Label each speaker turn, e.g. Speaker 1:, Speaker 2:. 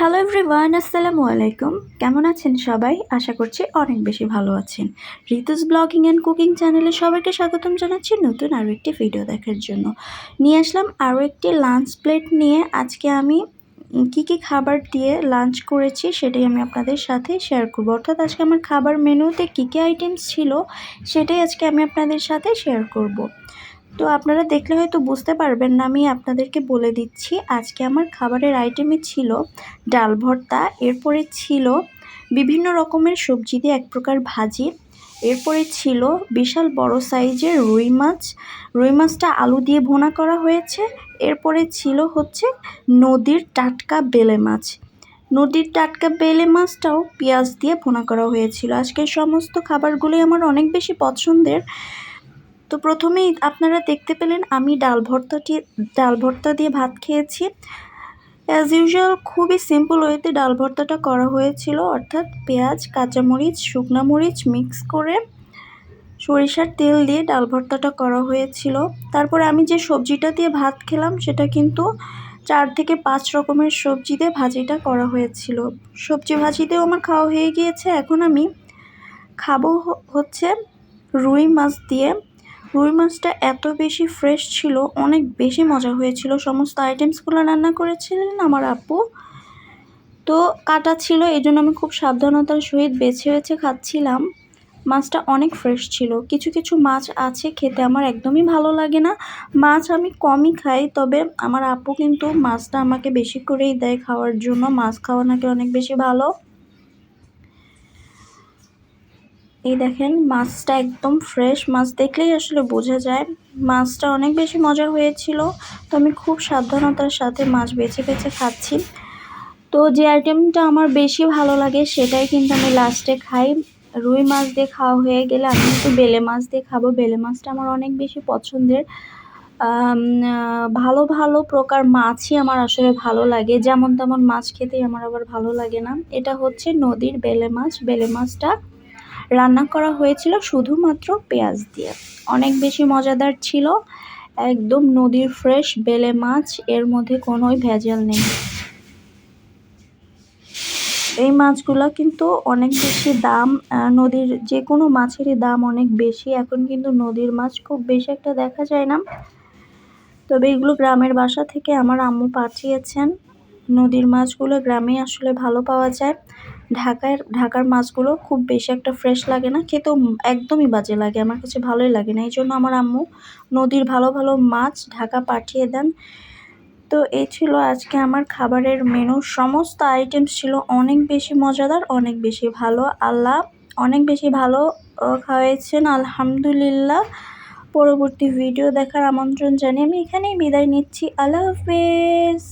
Speaker 1: Hello everyone আসসালামু আলাইকুম। কেমন আছেন সবাই? আশা করছি অনেক বেশি ভালো আছেন। ঋতুস ব্লগিং অ্যান্ড কুকিং চ্যানেলে সবাইকে স্বাগতম জানাচ্ছি নতুন আরও একটি ভিডিও দেখার জন্য। নিয়ে আসলাম আরও একটি লাঞ্চ প্লেট নিয়ে। আজকে আমি কি কি খাবার দিয়ে লাঞ্চ করেছি সেটাই আমি আপনাদের সাথে শেয়ার করব। অর্থাৎ আজকে আমার খাবার মেনুতে কী কী আইটেমস ছিল সেটাই আজকে আমি আপনাদের সাথে শেয়ার করব। তো আপনারা দেখলে হয়তো বুঝতে পারবেন না, আমি আপনাদেরকে বলে দিচ্ছি। আজকে আমার খাবারের আইটেমে ছিল ডাল ভর্তা, এরপরে ছিল বিভিন্ন রকমের সবজি দিয়ে এক প্রকার ভাজি, এরপরে ছিল বিশাল বড় সাইজের রুই মাছ। রুই মাছটা আলু দিয়ে ভোনা করা হয়েছে, এরপরে ছিল হচ্ছে নদীর টাটকা বেলে মাছ। নদীর টাটকা বেলে মাছটাও পেঁয়াজ দিয়ে ভোনা করা হয়েছিল। আজকে সমস্ত খাবারগুলি আমার অনেক বেশি পছন্দের। তো প্রথমেই আপনারা দেখতে পেলেন আমি ডাল ভর্তাটি ডাল ভর্তা দিয়ে ভাত খেয়েছি। অ্যাজ ইউজুয়াল খুবই সিম্পল ওয়েতে ডাল ভর্তাটা করা হয়েছিল। অর্থাৎ পেঁয়াজ, কাঁচামরিচ, শুকনা মরিচ মিক্স করে সরিষার তেল দিয়ে ডাল ভর্তাটা করা হয়েছিল। তারপরে আমি যে সবজিটা দিয়ে ভাত খেলাম, সেটা কিন্তু চার থেকে পাঁচ রকমের সবজি দিয়ে ভাজিটা করা হয়েছিল। সবজি ভাজিতেও আমার খাওয়া হয়ে গিয়েছে। এখন আমি খাব হচ্ছে রুই মাছ দিয়ে রুই মাছটা এত বেশি ফ্রেশ ছিল, অনেক বেশি মজা হয়েছিল। সমস্ত আইটেমসগুলো রান্না করেছিলেন আমার আপু। তো কাটা ছিল, এই জন্য আমি খুব সাবধানতার সহিত বেছে বেছে খাচ্ছিলাম। মাছটা অনেক ফ্রেশ ছিল। কিছু কিছু মাছ আছে, খেতে আমার একদমই ভালো লাগে না। মাছ আমি কমই খাই, তবে আমার আপু কিন্তু মাছটা আমাকে বেশি করেই দেয় খাওয়ার জন্য। মাছ খাওয়া নাকি অনেক বেশি ভালো। এই দেখেন, মাছটা একদম ফ্রেশ মাছ দেখলেই আসলে বোঝা যায়। মাছটা অনেক বেশি মজা হয়েছিল। তো আমি খুব সাবধানতার সাথে মাছ বেছে বেছে খাচ্ছি। তো যে আইটেমটা আমার বেশি ভালো লাগে, সেটাই কিন্তু আমি লাস্টে খাই। রুই মাছ দিয়ে খাওয়া হয়ে গেলে আমি কিন্তু বেলে মাছ দিয়ে খাব। বেলে মাছটা আমার অনেক বেশি পছন্দের। ভালো ভালো প্রকার মাছই আমার আসলে ভালো লাগে। যেমন তেমন মাছ খেতেই আমার আবার ভালো লাগে না। এটা হচ্ছে নদীর বেলে মাছ। বেলে মাছটা রান্না করা হয়েছিল শুধুমাত্র পেঁয়াজ দিয়ে। অনেক বেশি মজাদার ছিল। একদম নদীর ফ্রেশ বেলে মাছ, এর মধ্যে কোনোই ভেজাল নেই। এই মাছগুলো কিন্তু অনেক বেশি দাম নদীর যে কোনো মাছেরই দাম অনেক বেশি। এখন কিন্তু নদীর মাছ খুব বেশি একটা দেখা যায় না। তবে এগুলো গ্রামের বাসা থেকে আমার আম্মু পাঠিয়েছেন। নদীর মাছগুলো গ্রামে আসলে ভালো পাওয়া যায়। ঢাকার ঢাকার মাছগুলো খুব বেশি একটা ফ্রেশ লাগে না, খেতেও একদমই বাজে লাগে। আমার কাছে ভালোই লাগে না এই জন্য আমার আম্মু নদীর ভালো ভালো মাছ ঢাকা পাঠিয়ে দেন। তো এই ছিল আজকে আমার খাবারের মেনু সমস্ত আইটেমস ছিল অনেক বেশি মজাদার, অনেক বেশি ভালো। আল্লাহ অনেক বেশি ভালো খাওয়াইছেন, আলহামদুলিল্লাহ। পরবর্তী ভিডিও দেখার আমন্ত্রণ জানিয়ে আমি এখানেই বিদায় নিচ্ছি। আল্লাহ হাফেজ।